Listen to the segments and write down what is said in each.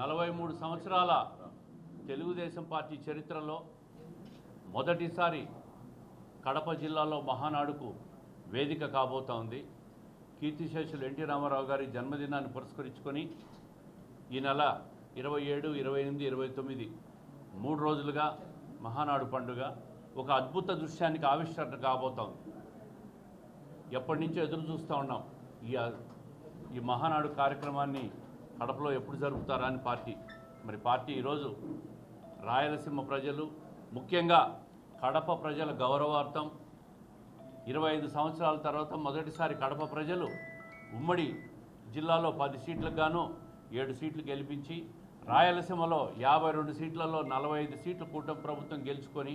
నలభై మూడు సంవత్సరాల తెలుగుదేశం పార్టీ చరిత్రలో మొదటిసారి కడప జిల్లాలో మహానాడుకు వేదిక కాబోతోంది. కీర్తిశేషులు ఎన్టీ రామారావు గారి జన్మదినాన్ని పురస్కరించుకొని ఈ నెల ఇరవై ఏడు ఇరవై ఎనిమిది ఇరవై తొమ్మిది మూడు రోజులుగా మహానాడు పండుగ ఒక అద్భుత దృశ్యానికి ఆవిష్కరణ కాబోతోంది. ఎప్పటి నుంచో ఎదురు చూస్తూ ఉన్నాం. ఈ ఈ మహానాడు కార్యక్రమాన్ని కడపలో ఎప్పుడు జరుపుతారా అని పార్టీ. మరి పార్టీ ఈరోజు రాయలసీమ ప్రజలు ముఖ్యంగా కడప ప్రజల గౌరవార్థం ఇరవై ఐదు సంవత్సరాల తర్వాత మొదటిసారి కడప ప్రజలు ఉమ్మడి జిల్లాలో పది సీట్లకు గాను ఏడు సీట్లు గెలిపించి రాయలసీమలో యాభై రెండు సీట్లలో నలభై ఐదు సీట్లు కూటమి ప్రభుత్వం గెలుచుకొని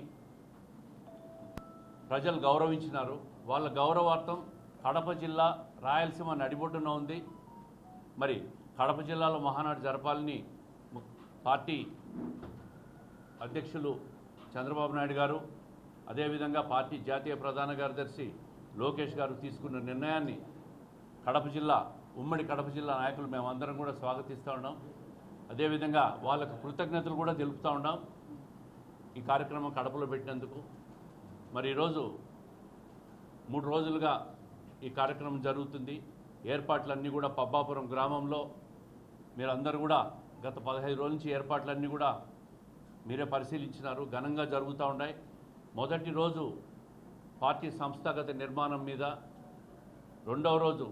ప్రజలు గౌరవించినారు. వాళ్ళ గౌరవార్థం కడప జిల్లా రాయలసీమ నడిబొడ్డున ఉంది. మరి కడప జిల్లాలో మహానాడు జరపాలని పార్టీ అధ్యక్షులు చంద్రబాబు నాయుడు గారు అదేవిధంగా పార్టీ జాతీయ ప్రధాన కార్యదర్శి లోకేష్ గారు తీసుకున్న నిర్ణయాన్ని కడప జిల్లా ఉమ్మడి కడప జిల్లా నాయకులు మేమందరం కూడా స్వాగతిస్తూ ఉన్నాం. అదేవిధంగా వాళ్ళకు కృతజ్ఞతలు కూడా తెలుపుతూ ఉన్నాం. ఈ కార్యక్రమం కడపలో పెట్టినందుకు. మరి ఈరోజు మూడు రోజులుగా ఈ కార్యక్రమం జరుగుతుంది. ఏర్పాట్లన్నీ కూడా పబ్బాపురం గ్రామంలో మీరందరూ కూడా గత పదహైదు రోజుల నుంచి ఏర్పాట్లన్నీ కూడా మీరే పరిశీలించినారు. ఘనంగా జరుగుతూ ఉన్నాయి. మొదటి రోజు పార్టీ సంస్థాగత నిర్మాణం మీద రెండవ రోజు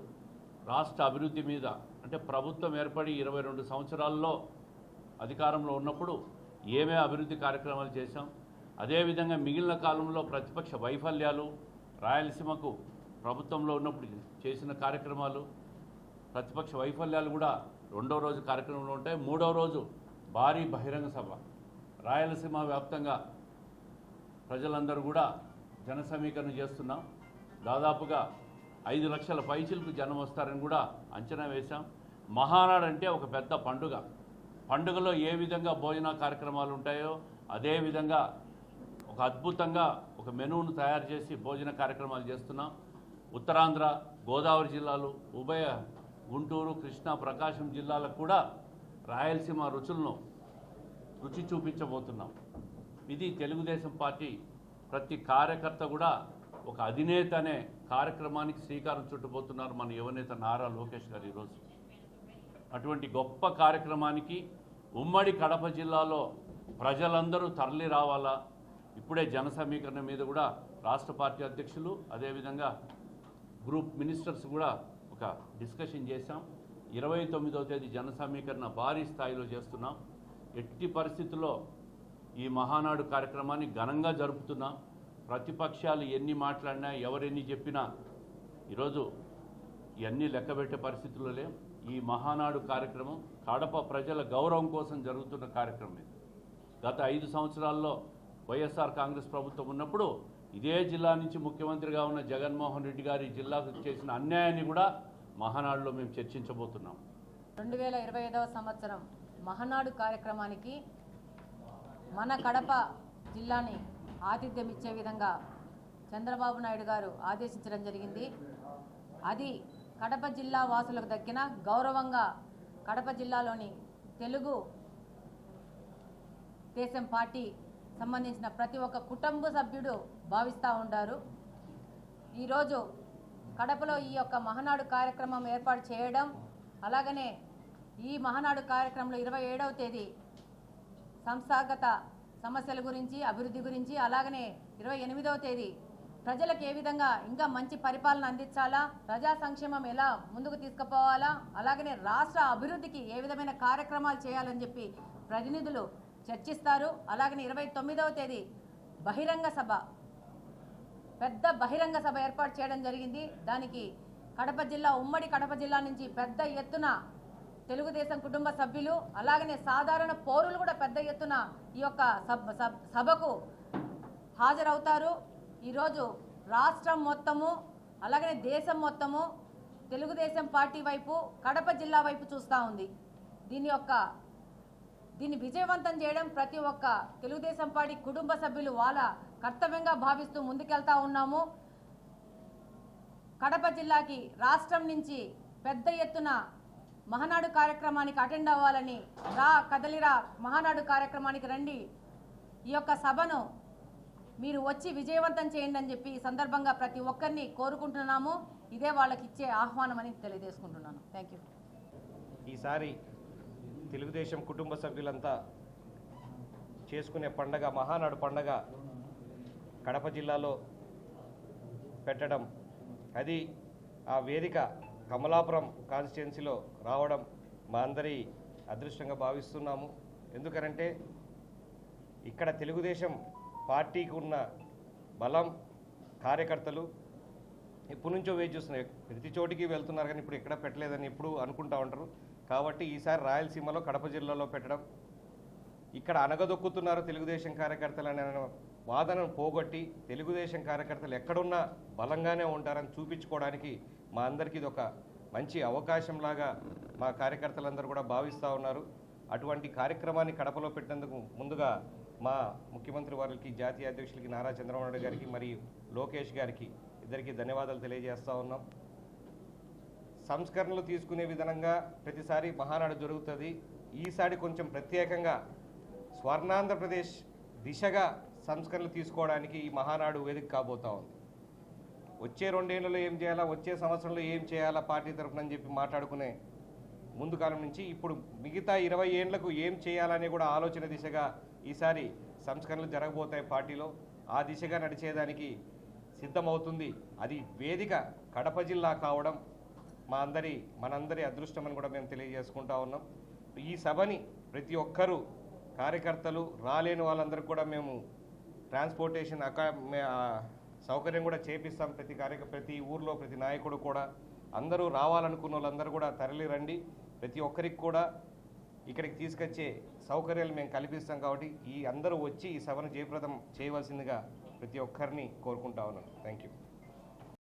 రాష్ట్ర అభివృద్ధి మీద అంటే ప్రభుత్వం ఏర్పడి ఇరవై రెండు సంవత్సరాల్లో అధికారంలో ఉన్నప్పుడు ఏమే అభివృద్ధి కార్యక్రమాలు చేశాం. అదేవిధంగా మిగిలిన కాలంలో ప్రతిపక్ష వైఫల్యాలు రాయలసీమకు ప్రభుత్వంలో ఉన్నప్పుడు చేసిన కార్యక్రమాలు ప్రతిపక్ష వైఫల్యాలు కూడా రెండవ రోజు కార్యక్రమంలో ఉంటాయి మూడవ రోజు భారీ బహిరంగ సభ. రాయలసీమ వ్యాప్తంగా ప్రజలందరూ కూడా జన సమీకరణ చేస్తున్నాం. దాదాపుగా ఐదు లక్షల పైచిలకు జనం వస్తారని కూడా అంచనా వేశాం. మహానాడు అంటే ఒక పెద్ద పండుగ. పండుగలో ఏ విధంగా భోజన కార్యక్రమాలు ఉంటాయో అదే విధంగా ఒక అద్భుతంగా ఒక మెనూను తయారు చేసి భోజన కార్యక్రమాలు చేస్తున్నాం. ఉత్తరాంధ్ర గోదావరి జిల్లాలు ఉభయ గుంటూరు కృష్ణా ప్రకాశం జిల్లాలకు కూడా రాయలసీమ రుచులను రుచి చూపించబోతున్నాం. ఇది తెలుగుదేశం పార్టీ ప్రతి కార్యకర్త కూడా ఒక అధినేత అనే కార్యక్రమానికి శ్రీకారం చుట్టబోతున్నారు మన యువనేత నారా లోకేష్ గారు ఈరోజు. అటువంటి గొప్ప కార్యక్రమానికి ఉమ్మడి కడప జిల్లాలో ప్రజలందరూ తరలి రావాలా? ఇప్పుడే జన సమీకరణ మీద కూడా రాష్ట్ర పార్టీ అధ్యక్షులు అదేవిధంగా గ్రూప్ మినిస్టర్స్ కూడా డిస్కషన్ చేశాం. ఇరవై తొమ్మిదవ తేదీ జన సమీకరణ భారీ స్థాయిలో చేస్తున్నాం. ఎట్టి పరిస్థితుల్లో ఈ మహానాడు కార్యక్రమాన్ని ఘనంగా జరుపుతున్నాం. ప్రతిపక్షాలు ఎన్ని మాట్లాడినా ఎవరెన్ని చెప్పినా ఈరోజు ఇవన్నీ లెక్కబెట్టే పరిస్థితుల్లో లేం. ఈ మహానాడు కార్యక్రమం కడప ప్రజల గౌరవం కోసం జరుగుతున్న కార్యక్రమం ఇది. గత ఐదు సంవత్సరాల్లో వైఎస్ఆర్ కాంగ్రెస్ ప్రభుత్వం ఉన్నప్పుడు ఇదే జిల్లా నుంచి ముఖ్యమంత్రిగా ఉన్న జగన్మోహన్ రెడ్డి గారి జిల్లాకు చేసిన అన్యాయాన్ని కూడా మహానాడులో మేము చర్చించబోతున్నాం. రెండు వేల ఇరవై ఐదవ సంవత్సరం మహనాడు కార్యక్రమానికి మన కడప జిల్లాని ఆతిథ్యం ఇచ్చే విధంగా చంద్రబాబు నాయుడు గారు ఆదేశించడం జరిగింది. అది కడప జిల్లా వాసులకు దక్కిన గౌరవంగా కడప జిల్లాలోని తెలుగు దేశం పార్టీ సంబంధించిన ప్రతి ఒక్క కుటుంబ సభ్యుడు భావిస్తూ ఉంటారు ఈరోజు కడపలో ఈ యొక్క మహనాడు కార్యక్రమం ఏర్పాటు చేయడం అలాగనే ఈ మహనాడు కార్యక్రమంలో ఇరవై ఏడవ తేదీ సంస్థాగత సమస్యల గురించి అభివృద్ధి గురించి అలాగనే ఇరవై ఎనిమిదవ తేదీ ప్రజలకు ఏ విధంగా ఇంకా మంచి పరిపాలన అందించాలా ప్రజా సంక్షేమం ఎలా ముందుకు తీసుకుపోవాలా అలాగనే రాష్ట్ర అభివృద్ధికి ఏ విధమైన కార్యక్రమాలు చేయాలని చెప్పి ప్రతినిధులు చర్చిస్తారు. అలాగనే ఇరవై తొమ్మిదవ తేదీ బహిరంగ సభ పెద్ద బహిరంగ సభ ఏర్పాటు చేయడం జరిగింది. దానికి కడప జిల్లా ఉమ్మడి కడప జిల్లా నుంచి పెద్ద ఎత్తున తెలుగుదేశం కుటుంబ సభ్యులు అలాగనే సాధారణ పౌరులు కూడా పెద్ద ఎత్తున ఈ యొక్క సభకు హాజరవుతారు. ఈరోజు రాష్ట్రం మొత్తము అలాగనే దేశం మొత్తము తెలుగుదేశం పార్టీ వైపు కడప జిల్లా వైపు చూస్తూ ఉంది. దీని యొక్క దీన్ని విజయవంతం చేయడం ప్రతి ఒక్క తెలుగుదేశం పార్టీ కుటుంబ సభ్యులు వాళ్ళ కర్తవ్యంగా భావిస్తూ ముందుకెళ్తా ఉన్నాము. కడప జిల్లాకి రాష్ట్రం నుంచి పెద్ద ఎత్తున మహానాడు కార్యక్రమానికి అటెండ్ అవ్వాలని రా కదలిరా మహానాడు కార్యక్రమానికి రండి. ఈ యొక్క సభను మీరు వచ్చి విజయవంతం చేయండి అని చెప్పి ఈ సందర్భంగా ప్రతి ఒక్కరిని కోరుకుంటున్నాము. ఇదే వాళ్ళకి ఇచ్చే ఆహ్వానం అని తెలియజేసుకుంటున్నాను. థ్యాంక్ యూ ఈసారి తెలుగుదేశం కుటుంబ సభ్యులంతా చేసుకునే పండగ మహానాడు పండగ కడప జిల్లాలో పెట్టడం. అది ఆ వేదిక కమలాపురం కాన్స్టిట్యున్సీలో రావడం మా అందరి అదృష్టంగా భావిస్తున్నాము. ఎందుకనంటే ఇక్కడ తెలుగుదేశం పార్టీకి ఉన్న బలం కార్యకర్తలు ఎప్పటి నుంచో వెయిట్ చూస్తున్నారు ప్రతి చోటికి వెళ్తున్నారు కానీ ఇప్పుడు ఎక్కడ పెట్టలేదని ఎప్పుడు అనుకుంటా ఉంటారు. కాబట్టి ఈసారి రాయలసీమలో కడప జిల్లాలో పెట్టడం ఇక్కడ అనగదొక్కుతున్నారు తెలుగుదేశం కార్యకర్తలు అనే వాదనను పోగొట్టి తెలుగుదేశం కార్యకర్తలు ఎక్కడున్నా బలంగానే ఉంటారని చూపించుకోవడానికి మా అందరికీ ఇది ఒక మంచి అవకాశంలాగా మా కార్యకర్తలందరూ కూడా భావిస్తూ ఉన్నారు. అటువంటి కార్యక్రమాన్ని కడపలో పెట్టినందుకు ముందుగా మా ముఖ్యమంత్రి వారికి జాతీయ అధ్యక్షులకి నారా చంద్రబాబు నాయుడు గారికి మరియు లోకేష్ గారికి ఇద్దరికీ ధన్యవాదాలు తెలియజేస్తూ ఉన్నాం. సంస్కరణలు తీసుకునే విధంగా ప్రతిసారి మహానాడు జరుగుతుంది. ఈసారి కొంచెం ప్రత్యేకంగా స్వర్ణాంధ్రప్రదేశ్ దిశగా సంస్కరణలు తీసుకోవడానికి ఈ మహానాడు వేదిక కాబోతా ఉంది. వచ్చే రెండేళ్ళలో ఏం చేయాలా వచ్చే సంవత్సరంలో ఏం చేయాలా పార్టీ తరఫున అని చెప్పి మాట్లాడుకునే ముందు కాలం నుంచి ఇప్పుడు మిగతా ఇరవై ఏండ్లకు ఏం చేయాలనే కూడా ఆలోచన దిశగా ఈసారి సంస్కరణలు జరగబోతాయి పార్టీలో. ఆ దిశగా నడిచేదానికి సిద్ధమవుతుంది. అది వేదిక కడప జిల్లా కావడం మా అందరి మనందరి అదృష్టం అని కూడా మేము తెలియజేసుకుంటా ఉన్నాం. ఈ సభని ప్రతి ఒక్కరూ కార్యకర్తలు రాలేని వాళ్ళందరికీ కూడా మేము ట్రాన్స్పోర్టేషన్ అకా సౌకర్యం కూడా చేపిస్తాం. ప్రతి కార్యక ప్రతి ఊర్లో ప్రతి నాయకుడు కూడా. అందరూ రావాలనుకున్న వాళ్ళందరూ కూడా తరలి రండి. ప్రతి ఒక్కరికి కూడా ఇక్కడికి తీసుకొచ్చే సౌకర్యాలు మేము కల్పిస్తాం కాబట్టి ఈ అందరూ వచ్చి ఈ సభను జయప్రదం చేయవలసిందిగా ప్రతి ఒక్కరిని కోరుకుంటా ఉన్నాను. Thank you